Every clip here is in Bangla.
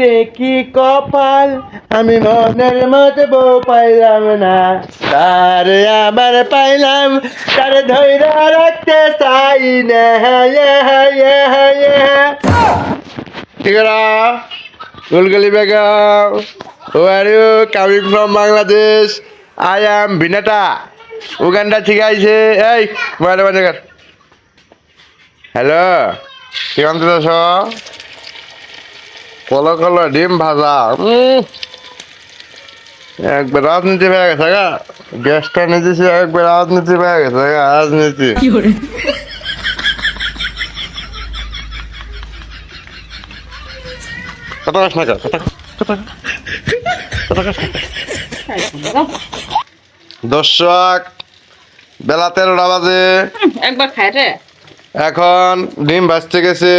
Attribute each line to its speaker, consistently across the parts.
Speaker 1: রে কি কপাল? আমি মনের মতো বউ পাইলাম না। তারে আমার পাইলাম, তারে ধৈরা রাখতে চাই না। ঠিক Gulguli Begum. Oh are you coming from Bangladesh I am ভিনাটা Uganda ঠিক আছে এই মানে মানে হ্যালো কি অন্ত আছ কলো কলো ডিম ভাজা একবার রাজনীতি হয়ে গেছে গা। গ্যাসটা নিতেছি একবার রাজনীতি হয়ে গেছে গা রাজনীতি। কথা কাস না। দর্শক বেলা তেরোটা বাজে।
Speaker 2: একবার খায় রে।
Speaker 1: এখন ডিম ভাজতে গেছে,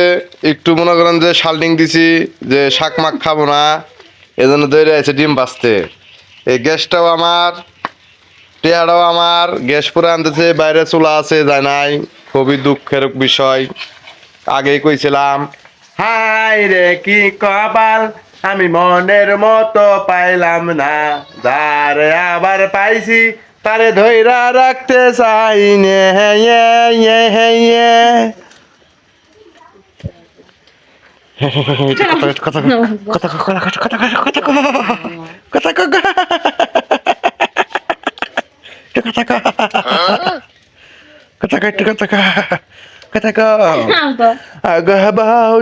Speaker 1: একটু মনে করেন যে শাল্টিং দিছি, যে শাক মাক খাব না, এজন্য তৈরি আছে ডিম ভাজতে। এই গ্যাসটাও আমার টেয়ারও আমার, গ্যাস পুরো আনতেছে, বাইরে চুলা আছে, যায় নাই, খুবই দুঃখের বিষয়। আগেই কইছিলাম হাই রে কি কপাল, আমি মনের মতো পাইলাম না, যারে আবার পাইছি তারে ধৈরা রাখতে চাই নে হে হে হে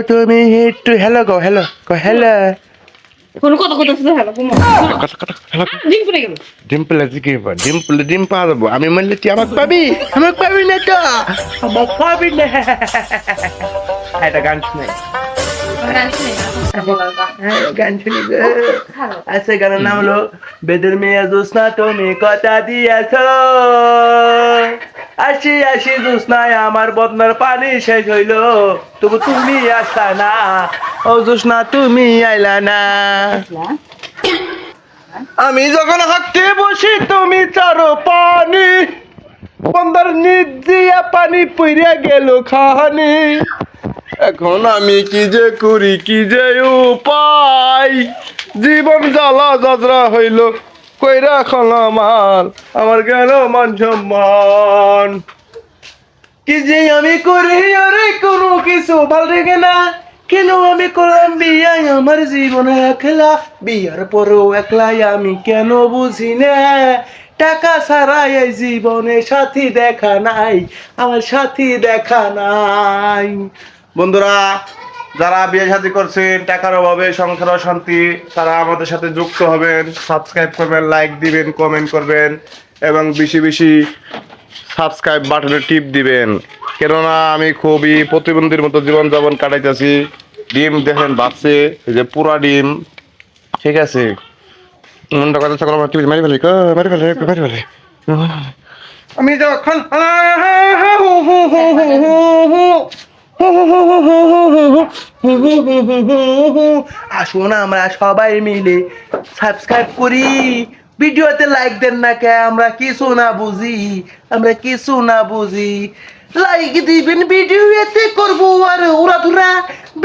Speaker 1: তুমি একটু হ্যালো গো হ্যালো গো হ্যালো
Speaker 2: কোন কথা কথা শুধু ডিম পড়ে
Speaker 1: ডিম পা দেবো আমি তুই আমাকে পাবি? আমাকে পাবি না তো? আমাকে পাবি না। এটা গান শুনে। হ্যাঁ। আচ্ছা গানের নাম হলো বেদের মেয়ে জোসনা তুমি কথা দিয়েছ। আসি আসি জোসনায় আমার বদনার পানি শেষ হইল। তবু তুমি আসলা না। ও তুমি আইলা না। আমি যখন হাঁটতে বসি, তুমি চারো পানি বন্দার নিচ দিয়া পানি পইরা গেল খাহানি। এখন আমি কি যে করি, কি যে উপায়? জীবন জ্বালা যাত্রা হইল, কইরা এখন আমার গেল মান সম্মান। কি যে আমি করি, আরে কোনো কিছু ভালো লাগে না। কেন আমি করলাম বিয়াই? আমার জীবনে একলা। বিয়ার পরেও একলাই আমি কেন বুঝি না? টাকা ছাড়া এই জীবনে সাথী দেখা নাই। আমার সাথী দেখা নাই। বন্ধুরা, যারা বিয়ে সাথী করছেন, টাকার অভাবে, সংসার অশান্তি, তারা আমাদের সাথে যুক্ত হবেন। সাবস্ক্রাইব করবেন, লাইক দিবেন, কমেন্ট করবেন এবং বেশি বেশি সাবস্ক্রাইব বাটনে টিপ দিবেন। কেননা আমি খুবই প্রতিবন্ধীর মতো জীবনযাপন কাটাইতেছি। ডিম দেখেন বাচ্চে যে পুরা ডিম। ঠিক আছে? মনটা কথা সকল ফেলে ফেলে আমি যখন আসুন আমরা সবাই মিলে সাবস্ক্রাইব করি। ভিডিওতে লাইক দেন না কে, আমরা কিছু না বুঝি, আমরা কিছু না বুঝি। লাইক দিবেন ভিডিওতে করব আর ওরা ধুরা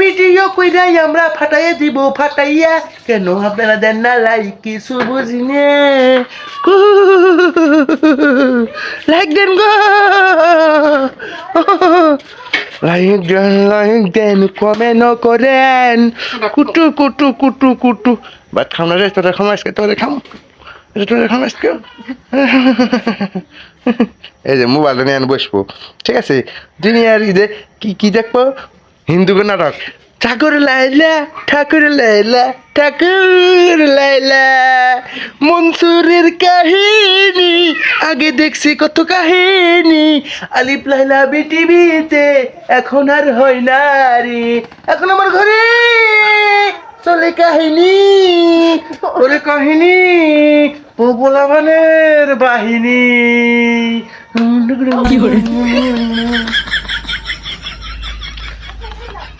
Speaker 1: ভিডিও কইরাই আমরা ফাটাইয়া দিব, ফাটাইয়া। কেন আপনারা দেন না লাইক কিছু বুঝি লাইক দেন গো। লাইক দেন লাইক দেন কমেন্ট করেন। কুটু কুটু কুটু কুটু। বাট খাম না রে তোরা খামাইস কে তোরা খাম। এই যে মোবাইলটা নিয়ে বসবো। ঠিক আছে? দুনিয়ার ঈদে কি কি দেখব? হিন্দু নাটক। ঠাকুর লাইলা ঠাকুর লাইলা ঠাকুর লাইলা। মনসুরের কাহিনী, আগে দেখছি কত কাহিনী। আলিপ লাইলা বিটিভিতে এখন আর হয় না রে এখন আমার ঘরে চলে কাহিনী চলে কাহিনী পোপলাভানের বাহিনী।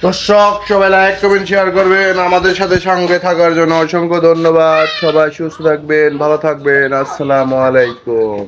Speaker 1: দর্শক সবাই লাইক কমেন্ট শেয়ার করবেন। আমাদের সাথে সঙ্গে থাকার জন্য অসংখ্য ধন্যবাদ। সবাই সুস্থ থাকবেন ভালো থাকবেন। আসসালামু আলাইকুম।